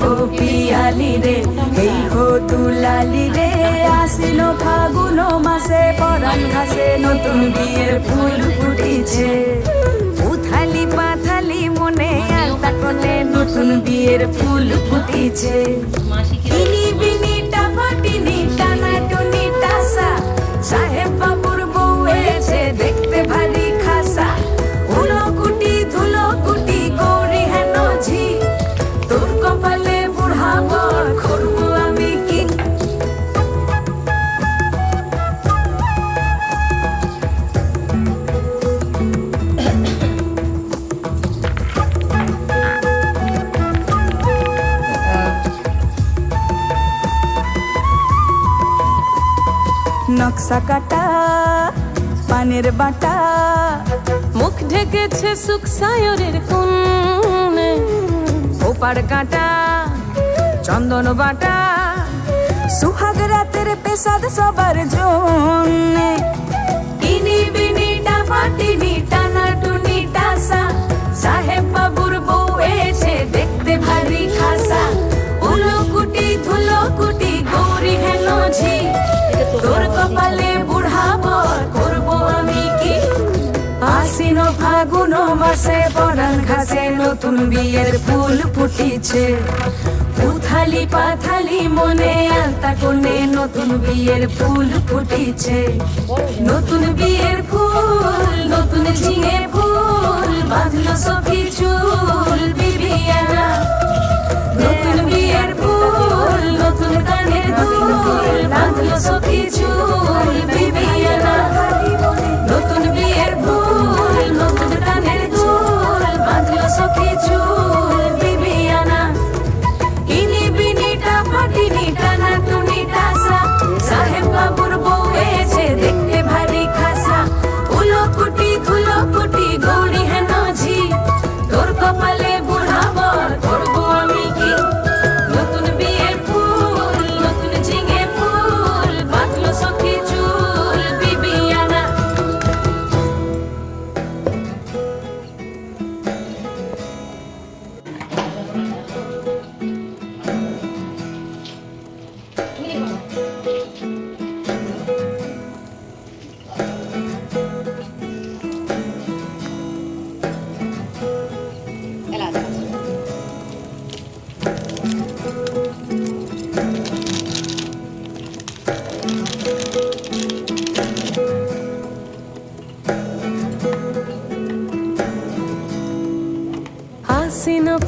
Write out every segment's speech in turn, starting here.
হো পিয়ালি রে, এই হো দুলালি রে, আসিল ফাগুন মাসে পরান ঘাসে নতুন বিয়ের ফুল ফুটিছে। উথালি পাথালি মনে আলতা তাকলে নতুন বিয়ের ফুল ফুটিছে। নকশা কাটা, পানের বাটা। মুখ ঢেকেছে সুখ সায়রের কোণে। ওপার কাটা, চন্দন বাটা। সুহাগ রাতের পেশাদ সবার জন্যে। ইনি বিনি টাপাটিনি টানা টুনি টাসা সাহেব বাবুর ফাগুন মাসে পরান ঘাসে, নতুন বিয়ের ফুল ফুটিছে। উথালি পাথালি মনে আলতা কোণে নতুন বিয়ের ফুল ফুটিছে। নতুন বিয়ের ফুল, নতুন ঝিঙে ফুল, বাঁধলো সখী চুল, বিবিয়ানা।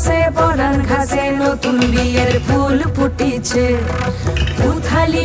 মাসে পরান ঘাসে নতুন বিয়ের ফুল ফুটিছে। উথালি